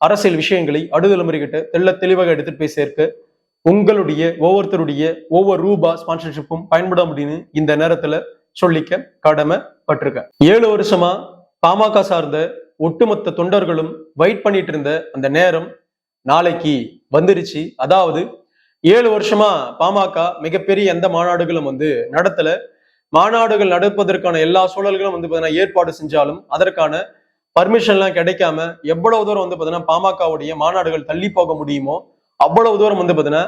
அரசியல் விஷயங்களை அடுதலைமுறைகிட்ட தெள்ள தெளிவாக எடுத்துட்டு போய் சேர்க்க உங்களுடைய ஒவ்வொருத்தருடைய ஒவ்வொரு ரூபா ஸ்பான்சர்ஷிப்பும் பயன்பட முடியும்னு இந்த நேரத்துல சொல்லிக்க கடமை பட்டிருக்கேன் ஏழு வருஷமா பாமக சார்ந்த ஒட்டுமொத்த தொண்டர்களும் வெயிட் பண்ணிட்டு இருந்த அந்த நேரம் நாளைக்கு வந்துருச்சு. அதாவது ஏழு வருஷமா பாமக மிகப்பெரிய எந்த மாநாடுகளும் வந்து நடத்தல. மாநாடுகள் நடப்பதற்கான எல்லா சூழல்களும் வந்து பார்த்தீங்கன்னா ஏற்பாடு செஞ்சாலும் அதற்கான பர்மிஷன்லாம் கிடைக்காம எவ்வளவு தூரம் வந்து பார்த்தீங்கன்னா பாமகவுடைய மாநாடுகள் தள்ளி போக முடியுமோ அவ்வளவு தூரம் வந்து பார்த்தீங்கன்னா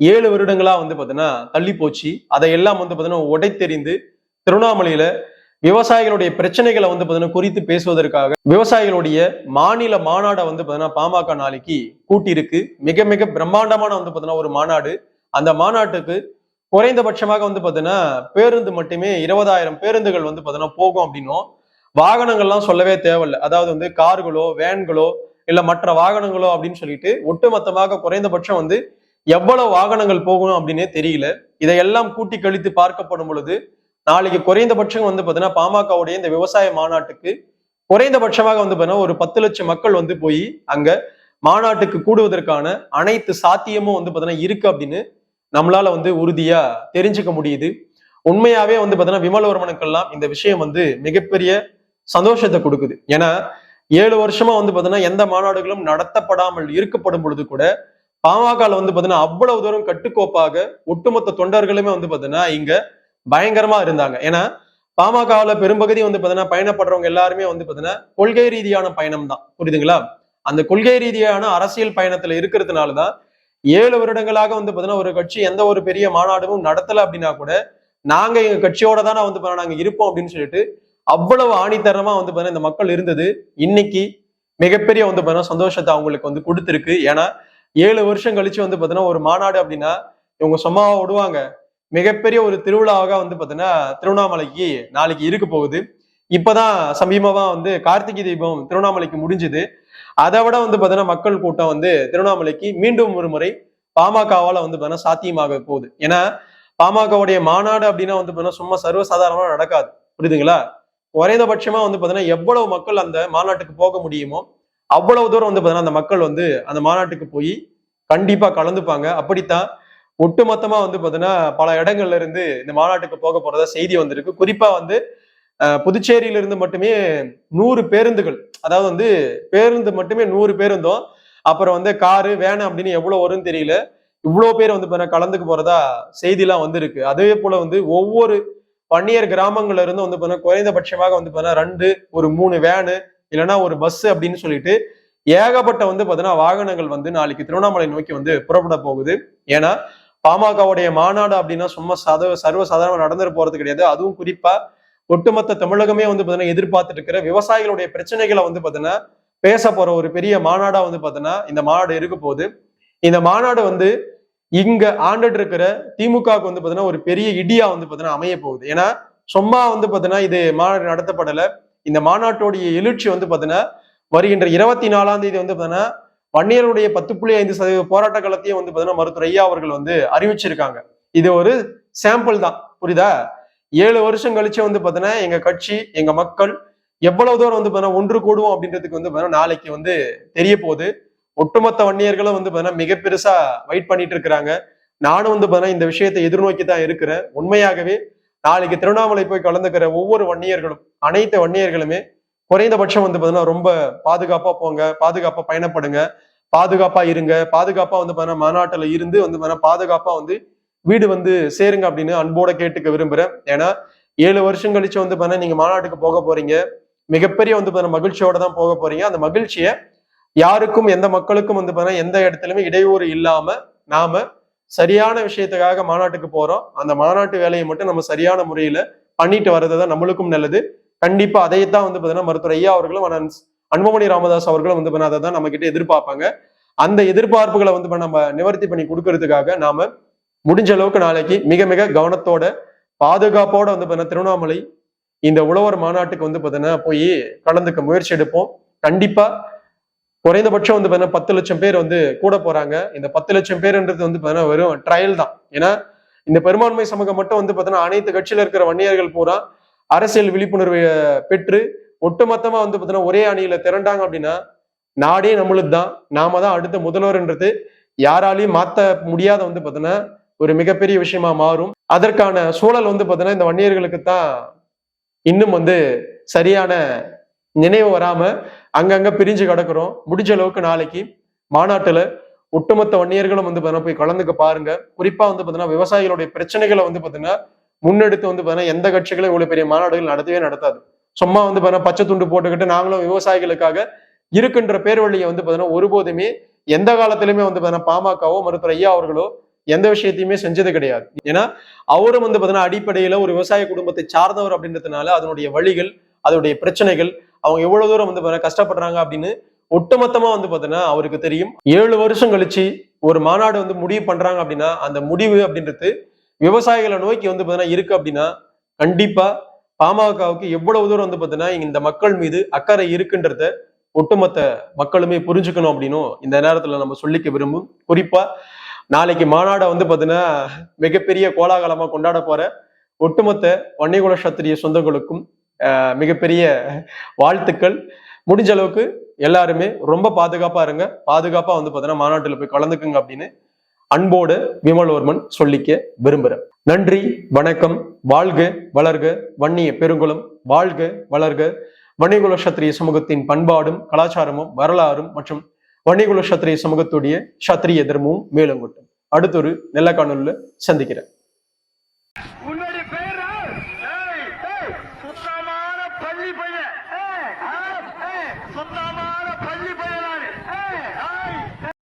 ஏழு வருடங்களா வந்து பார்த்தீங்கன்னா தள்ளி போச்சு. அதையெல்லாம் வந்து பார்த்தீங்கன்னா உடைத்தெறிந்து திருவண்ணாமலையில விவசாயிகளுடைய பிரச்சனைகளை வந்து பார்த்தீங்கன்னா குறித்து பேசுவதற்காக விவசாயிகளுடைய மாநில மாநாடை வந்து பார்த்தீங்கன்னா பாமக நாளைக்கு கூட்டியிருக்கு. மிக மிக பிரம்மாண்டமான வந்து பார்த்தீங்கன்னா ஒரு மாநாடு. அந்த மாநாட்டுக்கு குறைந்தபட்சமாக வந்து பார்த்தீங்கன்னா பேருந்து மட்டுமே இருபதாயிரம் பேருந்துகள் வந்து பார்த்தீங்கன்னா போகும் அப்படின்னும். வாகனங்கள்லாம் சொல்லவே தேவையில்லை. அதாவது வந்து கார்களோ வேன்களோ இல்ல மற்ற வாகனங்களோ அப்படின்னு சொல்லிட்டு ஒட்டுமொத்தமாக குறைந்தபட்சம் வந்து எவ்வளவு வாகனங்கள் போகணும் அப்படின்னே தெரியல. இதையெல்லாம் கூட்டி கழித்து பார்க்கப்படும் பொழுது நாளைக்கு குறைந்தபட்சம் வந்து பார்த்தீங்கன்னா பாமகவுடைய இந்த விவசாய மாநாட்டுக்கு குறைந்தபட்சமாக வந்து பார்த்தீங்கன்னா ஒரு பத்து லட்சம் மக்கள் வந்து போய் அங்க மாநாட்டுக்கு கூடுவதற்கான அனைத்து சாத்தியமும் வந்து பார்த்தீங்கன்னா இருக்கு அப்படின்னு நம்மளால வந்து உறுதியா தெரிஞ்சுக்க முடியுது. உண்மையாவே வந்து பார்த்தீங்கன்னா விமலவர்மனுக்கெல்லாம் இந்த விஷயம் வந்து மிகப்பெரிய சந்தோஷத்தை கொடுக்குது. ஏன்னா ஏழு வருஷமா வந்து பார்த்தீங்கன்னா எந்த மாநாடுகளும் நடத்தப்படாமல் இருக்கப்படும் பொழுது கூட பாமகல வந்து பார்த்தீங்கன்னா அவ்வளவு தூரம் கட்டுக்கோப்பாக ஒட்டுமொத்த தொண்டர்களுமே வந்து பார்த்தீங்கன்னா இங்க பயங்கரமா இருந்தாங்க. ஏன்னா பாமகவுல பெரும்பகுதி வந்து பாத்தீங்கன்னா பயணப்படுறவங்க எல்லாருமே வந்து பாத்தீங்கன்னா கொள்கை ரீதியான பயணம் தான் புரியுதுங்களா? அந்த கொள்கை ரீதியான அரசியல் பயணத்துல இருக்கிறதுனாலதான் ஏழு வருடங்களாக வந்து பாத்தீங்கன்னா ஒரு கட்சி எந்த ஒரு பெரிய மாநாடும் நடத்தல அப்படின்னா கூட நாங்க எங்க கட்சியோட தானே வந்து பார்த்தீங்கன்னா நாங்க இருப்போம் அப்படின்னு சொல்லிட்டு அவ்வளவு ஆணித்தரமா வந்து பார்த்தீங்கன்னா இந்த மக்கள் இருந்தது. இன்னைக்கு மிகப்பெரிய வந்து பார்த்தீங்கன்னா சந்தோஷத்தை அவங்களுக்கு வந்து கொடுத்துருக்கு. ஏன்னா ஏழு வருஷம் கழிச்சு வந்து பார்த்தீங்கன்னா ஒரு மாநாடு அப்படின்னா இவங்க சும்மாவா விடுவாங்க. மிகப்பெரிய ஒரு திருவிழாவாக வந்து பாத்தீங்கன்னா திருவண்ணாமலைக்கு நாளைக்கு இருக்க போகுது. இப்பதான் சமீபமா வந்து கார்த்திகை தீபம் திருவண்ணாமலைக்கு முடிஞ்சுது. அதை விட வந்து பாத்தீங்கன்னா மக்கள் கூட்டம் வந்து திருவண்ணாமலைக்கு மீண்டும் ஒரு முறை பாமகவால வந்து பாத்தீங்கன்னா சாத்தியமாக போகுது. ஏன்னா பாமகவுடைய மாநாடு அப்படின்னா வந்து பாத்தீங்கன்னா சும்மா சர்வசாதாரணமா நடக்காது. புரியுதுங்களா? குறைந்தபட்சமா வந்து பார்த்தீங்கன்னா எவ்வளவு மக்கள் அந்த மாநாட்டுக்கு போக முடியுமோ அவ்வளவு தூரம் வந்து பார்த்தீங்கன்னா அந்த மக்கள் வந்து அந்த மாநாட்டுக்கு போய் கண்டிப்பா கலந்துப்பாங்க. அப்படித்தான் ஒட்டுமொத்தமா வந்து பார்த்தீங்கன்னா பல இடங்கள்ல இருந்து இந்த மாநாட்டுக்கு போக போறதா செய்தி வந்திருக்கு. குறிப்பா வந்து புதுச்சேரியில இருந்து மட்டுமே நூறு பேருந்துகள் அதாவது வந்து பேருந்து மட்டுமே நூறு பேருந்தும் அப்புறம் வந்து காரு வேன் அப்படின்னு எவ்வளவு வரும்னு தெரியல. இவ்வளவு பேர் வந்து பார்த்தீங்கன்னா கலந்துக்கு போறதா செய்திலாம் வந்திருக்கு. அதே போல வந்து ஒவ்வொரு பன்னியர் கிராமங்கள்ல இருந்து வந்து பார்த்தீங்கன்னா குறைந்தபட்சமாக வந்து பார்த்தீங்கன்னா ரெண்டு ஒரு மூணு வேனு இல்லைன்னா ஒரு பஸ் அப்படின்னு சொல்லிட்டு ஏகப்பட்ட வந்து பார்த்தீங்கன்னா வாகனங்கள் வந்து நாளைக்கு திருவண்ணாமலை நோக்கி வந்து புறப்பட போகுது. ஏன்னா பாமகவுடைய மாநாடு அப்படின்னா சும்மா சத சர்வசாதாரணமா நடந்துட்டு போறது கிடையாது. அதுவும் குறிப்பா ஒட்டுமொத்த தமிழகமே வந்து பார்த்தீங்கன்னா எதிர்பார்த்துட்டு இருக்கிற விவசாயிகளுடைய பிரச்சனைகளை வந்து பார்த்தீங்கன்னா பேச போற ஒரு பெரிய மாநாடா வந்து பார்த்தீங்கன்னா இந்த மாநாடு இருக்க போகுது. இந்த மாநாடு வந்து இங்க ஆண்டுட்டு இருக்கிற திமுகவுக்கு வந்து பார்த்தீங்கன்னா ஒரு பெரிய இடியா வந்து பார்த்தீங்கன்னா அமைய போகுது. ஏன்னா சும்மா வந்து பாத்தீங்கன்னா இது மாநாடு நடத்தப்படல. இந்த மாநாட்டோடைய எழுச்சி வந்து பாத்தீங்கன்னா வருகின்ற இருபத்தி நாலாம் தேதி வந்து பாத்தீங்கன்னா வன்னியருடைய பத்து புள்ளி ஐந்து சதவீத போராட்ட காலத்தையும் வந்து பாத்தீங்கன்னா மருத்துவர் ஐயா அவர்கள் வந்து அறிவிச்சிருக்காங்க. இது ஒரு சாம்பிள் தான். புரியுதா? ஏழு வருஷம் கழிச்சு வந்து பாத்தீங்கன்னா எங்க கட்சி எங்க மக்கள் எவ்வளவு தூரம் வந்து பாத்தீங்கன்னா ஒன்று கூடுவோம் அப்படின்றதுக்கு வந்து பார்த்தீங்கன்னா நாளைக்கு வந்து தெரிய போகுது. ஒட்டுமொத்த வன்னியர்களும் வந்து பார்த்தீங்கன்னா மிக பெருசா வெயிட் பண்ணிட்டு இருக்கிறாங்க. நானும் வந்து பார்த்தீங்கன்னா இந்த விஷயத்தை எதிர்நோக்கி தான் இருக்கிறேன். உண்மையாகவே நாளைக்கு திருவண்ணாமலை போய் கலந்துக்கிற ஒவ்வொரு வன்னியர்களும் அனைத்து வன்னியர்களுமே குறைந்தபட்சம் வந்து பார்த்தீங்கன்னா ரொம்ப பாதுகாப்பா போங்க பாதுகாப்பா பயணப்படுங்க. பாதுகாப்பா இருங்க. பாதுகாப்பா வந்து பார்த்தீங்கன்னா மாநாட்டில் இருந்து வந்து பார்த்தீங்கன்னா பாதுகாப்பா வந்து வீடு வந்து சேருங்க அப்படின்னு அன்போட கேட்டுக்க விரும்புறேன். ஏன்னா ஏழு வருஷம் கழிச்சு வந்து பார்த்தீங்கன்னா நீங்க மாநாட்டுக்கு போக போறீங்க. மிகப்பெரிய வந்து பார்த்தீங்கன்னா மகிழ்ச்சியோட தான் போக போறீங்க. அந்த மகிழ்ச்சியை யாருக்கும் எந்த மக்களுக்கும் வந்து பார்த்தீங்கன்னா எந்த இடத்துலையுமே இடையூறு இல்லாம நாம சரியான விஷயத்துக்காக மாநாட்டுக்கு போறோம். அந்த மாநாட்டு வேலையை மட்டும் நம்ம சரியான முறையில பண்ணிட்டு வர்றது தான் நம்மளுக்கும் நல்லது. கண்டிப்பா தான் வந்து பார்த்தீங்கன்னா மருத்துவர் ஐயா அவர்களும் அண்ணன் அன்புமணி ராமதாஸ் அவர்களும் வந்து பார்த்தீங்கன்னா அதை தான் நம்ம கிட்ட எதிர்பார்ப்பாங்க. அந்த எதிர்பார்ப்புகளை வந்து நம்ம நிவர்த்தி பண்ணி கொடுக்கறதுக்காக நாம முடிஞ்ச அளவுக்கு நாளைக்கு மிக மிக கவனத்தோட பாதுகாப்போட வந்து பார்த்தீங்கன்னா திருவண்ணாமலை இந்த உழவர் மாநாட்டுக்கு வந்து பார்த்தீங்கன்னா போய் கலந்துக்க முயற்சி எடுப்போம். கண்டிப்பா குறைந்தபட்சம் வந்து பார்த்தீங்கன்னா பத்து லட்சம் பேர் வந்து கூட போறாங்க. இந்த பத்து லட்சம் பேர்ன்றது வந்து பார்த்தீங்கன்னா வெறும் ட்ரையல் தான். ஏன்னா இந்த பெரும்பான்மை சமூகம் மட்டும் வந்து பார்த்தீங்கன்னா அனைத்து கட்சியில இருக்கிற வன்னியர்கள் பூரா அரசியல் விழிப்புணர்வை பெற்று ஒட்டுமொத்தமா வந்து பார்த்தீங்கன்னா ஒரே அணியில திரண்டாங்க அப்படின்னா நாடே நம்மளுக்கு தான். நாம தான் அடுத்த முதல்வர்ன்றது யாராலையும் மாத்த முடியாத வந்து பார்த்தீங்கன்னா ஒரு மிகப்பெரிய விஷயமா மாறும். அதற்கான சூழல் வந்து பார்த்தீங்கன்னா இந்த வன்னியர்களுக்கு தான் இன்னும் வந்து சரியான நினைவு வராம அங்கங்க பிரிஞ்சு கிடக்குறோம். முடிஞ்ச அளவுக்கு நாளைக்கு மாநாட்டுல ஒட்டுமொத்த வன்னியர்களும் வந்து பார்த்தீங்கன்னா போய் கலந்துக்க பாருங்க. குறிப்பா வந்து பார்த்தீங்கன்னா விவசாயிகளுடைய பிரச்சனைகளை வந்து பார்த்தீங்கன்னா முன்னெடுத்து வந்து பார்த்தீங்கன்னா எந்த கட்சிகளும் இவ்வளவு பெரிய மாநாடுகள் நடத்தவே நடத்தாது. சும்மா வந்து பார்த்தீங்கன்னா பச்சை துண்டு போட்டுக்கிட்டு நாங்களும் விவசாயிகளுக்காக இருக்கின்ற பேர் வழியை வந்து பார்த்தீங்கன்னா ஒருபோதுமே எந்த காலத்திலுமே வந்து பார்த்தீங்கன்னா பாமகவோ மருத்துவர் ஐயா அவர்களோ எந்த விஷயத்தையுமே செஞ்சது கிடையாது. ஏன்னா அவரும் வந்து பார்த்தீங்கன்னா அடிப்படையில ஒரு விவசாய குடும்பத்தை சார்ந்தவர் அப்படின்றதுனால அதனுடைய வழிகள் அதனுடைய பிரச்சனைகள் அவங்க எவ்வளவு தூரம் வந்து பார்த்தீங்கன்னா கஷ்டப்படுறாங்க அப்படின்னு ஒட்டுமொத்தமா வந்து பாத்தீங்கன்னா அவருக்கு தெரியும். ஏழு வருஷம் கழிச்சு ஒரு மாநாடு வந்து முடிவு பண்றாங்க அப்படின்னா அந்த முடிவு அப்படின்றது விவசாயிகளை நோக்கி வந்து பாத்தீங்கன்னா இருக்கு அப்படின்னா கண்டிப்பா பாமகவுக்கு எவ்வளவு தூரம் வந்து பாத்தீங்கன்னா இந்த மக்கள் மீது அக்கறை இருக்குன்றத ஒட்டுமொத்த மக்களுமே புரிஞ்சுக்கணும் அப்படின்னும் இந்த நேரத்துல நம்ம சொல்லிக்க விரும்பும். குறிப்பா நாளைக்கு மாநாடை வந்து பாத்தீங்கன்னா மிகப்பெரிய கோலாகலமா கொண்டாட போற ஒட்டுமொத்த வன்னிகுல சத்திரிய சொந்தங்களுக்கும் மிகப்பெரிய வாழ்த்துக்கள். முடிஞ்ச அளவுக்கு எல்லாருமே ரொம்ப பாதுகாப்பா இருங்க. பாதுகாப்பா வந்து பார்த்தீங்கன்னா மாநாட்டில் போய் கலந்துக்குங்க அப்படின்னு அன்போடு விமல்வர்மன் சொல்லிக்க விரும்புறேன். நன்றி வணக்கம் வாழ்க வளர்க வன்னிய பெருங்குளம் வாழ்க வளர்க. வன்னிகுல சத்திரிய சமூகத்தின் பண்பாடும் கலாச்சாரமும் வரலாறும் மற்றும் வன்னிகுல சத்திரிய சமூகத்துடைய சத்திரிய தர்மமும் மேலங்கொட்டும் அடுத்தொரு நெல்லக்கானூரில் சந்திக்கிறேன்.